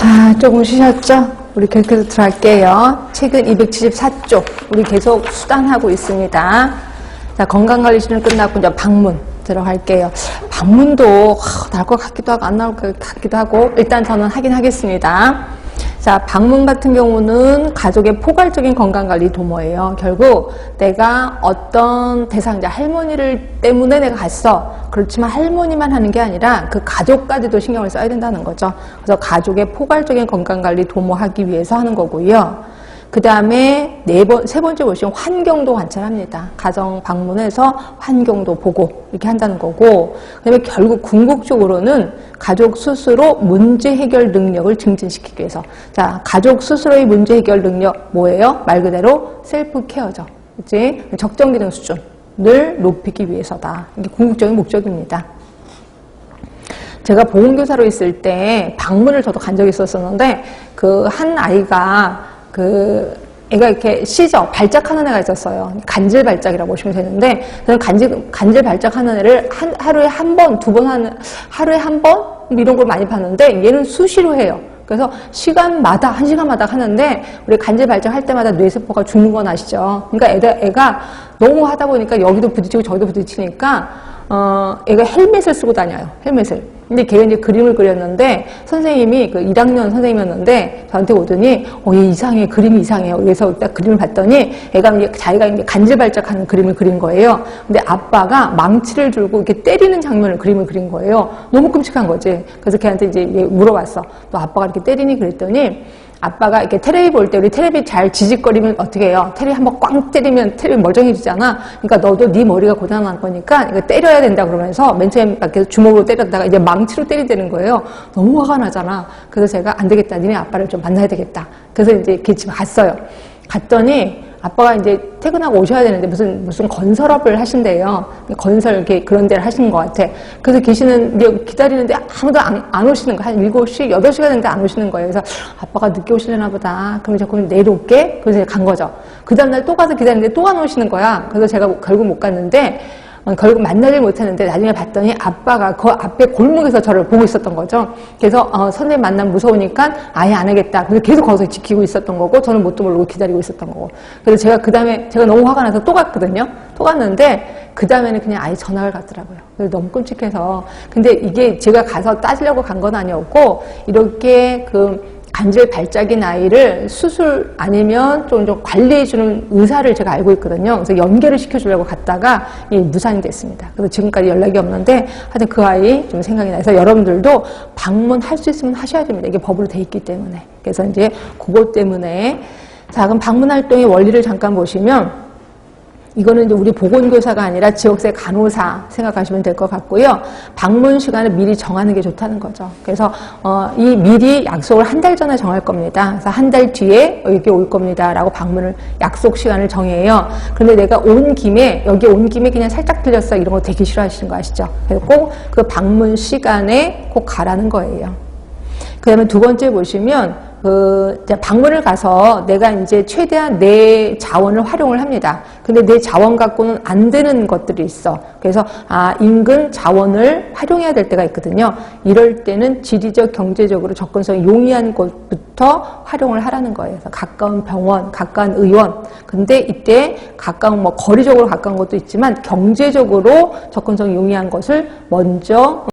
자, 조금 쉬셨죠? 우리 계속해서 들어갈게요. 책은 274쪽. 우리 계속 수단하고 있습니다. 자, 건강관리실은 끝났고, 이제 방문 들어갈게요. 방문도 나올 것 같기도 하고, 안 나올 것 같기도 하고, 일단 저는 하긴 하겠습니다. 자, 방문 같은 경우는 가족의 포괄적인 건강관리 도모예요. 결국 내가 어떤 대상자, 할머니를 때문에 내가 갔어. 그렇지만 할머니만 하는 게 아니라 그 가족까지도 신경을 써야 된다는 거죠. 그래서 가족의 포괄적인 건강관리 도모하기 위해서 하는 거고요. 그 다음에 네 번, 세 번째 보시면 환경도 관찰합니다. 가정 방문해서 환경도 보고 이렇게 한다는 거고, 그 다음에 결국 궁극적으로는 가족 스스로 문제 해결 능력을 증진시키기 위해서. 자, 가족 스스로의 문제 해결 능력 뭐예요? 말 그대로 셀프 케어죠. 그치? 적정 기능 수준을 높이기 위해서다. 이게 궁극적인 목적입니다. 제가 보건교사로 있을 때 방문을 저도 간 적이 있었었는데 그 한 아이가 그 애가 이렇게 시적 발작하는 애가 있었어요. 간질 발작이라고 보시면 되는데 저는 간질 간질 발작하는 애를 한, 하루에 한 번, 두 번 하는 하루에 한 번 이런 걸 많이 봤는데 얘는 수시로 해요. 그래서 시간마다 한 시간마다 하는데 우리 간질 발작할 때마다 뇌세포가 죽는 건 아시죠? 그러니까 애가, 애가 너무 하다 보니까 여기도 부딪히고 저기도 부딪히니까 어, 애가 헬멧을 쓰고 다녀요. 헬멧을. 근데 걔가 이제 그림을 그렸는데 선생님이 그 1학년 선생님이었는데 저한테 오더니 어, 얘 이상해. 그림이 이상해요. 그래서 딱 그림을 봤더니 애가 이제 자기가 이제 간질발작하는 그림을 그린 거예요. 근데 아빠가 망치를 들고 이렇게 때리는 장면을 그림을 그린 거예요. 너무 끔찍한 거지. 그래서 걔한테 이제 물어봤어. 너 아빠가 이렇게 때리니? 그랬더니 아빠가 이렇게 테레비 볼 때 우리 테레비 잘 지직거리면 어떻게 해요? 테레비 한번 꽝 때리면 테레비 멀쩡해지잖아. 그러니까 너도 네 머리가 고장난 거니까 이거 때려야 된다 그러면서 맨 처음에 밖에서 주먹으로 때렸다가 이제 망치로 때리되는 거예요. 너무 화가 나잖아. 그래서 제가 안 되겠다. 니네 아빠를 좀 만나야 되겠다. 그래서 이제 걔 집에 갔어요. 갔더니 아빠가 이제 퇴근하고 오셔야 되는데 무슨 무슨 건설업을 하신대요. 건설 이렇게 그런 데를 하시는 것 같아. 그래서 계시는 이제 기다리는데 아무도 안, 안 오시는 거야. 한 7시, 8시가 됐는데 안 오시는 거예요. 그래서 아빠가 늦게 오시려나 보다. 그럼 자꾸 내일 올게. 그래서 간 거죠. 그 다음날 또 가서 기다리는데 또 안 오시는 거야. 그래서 제가 결국 못 갔는데 어, 결국 만나질 못했는데 나중에 봤더니 아빠가 그 앞에 골목에서 저를 보고 있었던 거죠. 그래서 어, 선생님 만나면 무서우니까 아예 안 하겠다. 그래서 계속 거기서 지키고 있었던 거고 저는 뭣도 모르고 기다리고 있었던 거고. 그래서 제가 그 다음에 제가 너무 화가 나서 또 갔거든요. 또 갔는데 그 다음에는 그냥 아예 전화를 갔더라고요. 그래서 너무 끔찍해서. 근데 이게 제가 가서 따지려고 간 건 아니었고 이렇게 그 간질 발작인 아이를 수술 아니면 좀, 좀 관리해주는 의사를 제가 알고 있거든요. 그래서 연계를 시켜주려고 갔다가 이 무산이 됐습니다. 그래서 지금까지 연락이 없는데 하여튼 그 아이 좀 생각이 나서 여러분들도 방문할 수 있으면 하셔야 됩니다. 이게 법으로 돼 있기 때문에. 그래서 이제 그것 때문에 자 그럼 방문 활동의 원리를 잠깐 보시면 이거는 이제 우리 보건교사가 아니라 지역세 간호사 생각하시면 될 것 같고요. 방문 시간을 미리 정하는 게 좋다는 거죠. 그래서 어, 이 미리 약속을 한 달 전에 정할 겁니다. 그래서 한 달 뒤에 여기 올 겁니다라고 방문을 약속 시간을 정해요. 그런데 내가 온 김에 여기 온 김에 그냥 살짝 들렸어 이런 거 되게 싫어하시는 거 아시죠? 그래서 꼭 그 방문 시간에 꼭 가라는 거예요. 그다음에 두 번째 보시면 그 방문을 가서 내가 이제 최대한 내 자원을 활용을 합니다. 근데 내 자원 갖고는 안 되는 것들이 있어. 그래서 아 인근 자원을 활용해야 될 때가 있거든요. 이럴 때는 지리적 경제적으로 접근성이 용이한 곳부터 활용을 하라는 거예요. 그래서 가까운 병원, 가까운 의원. 근데 이때 가까운 뭐 거리적으로 가까운 것도 있지만 경제적으로 접근성이 용이한 것을 먼저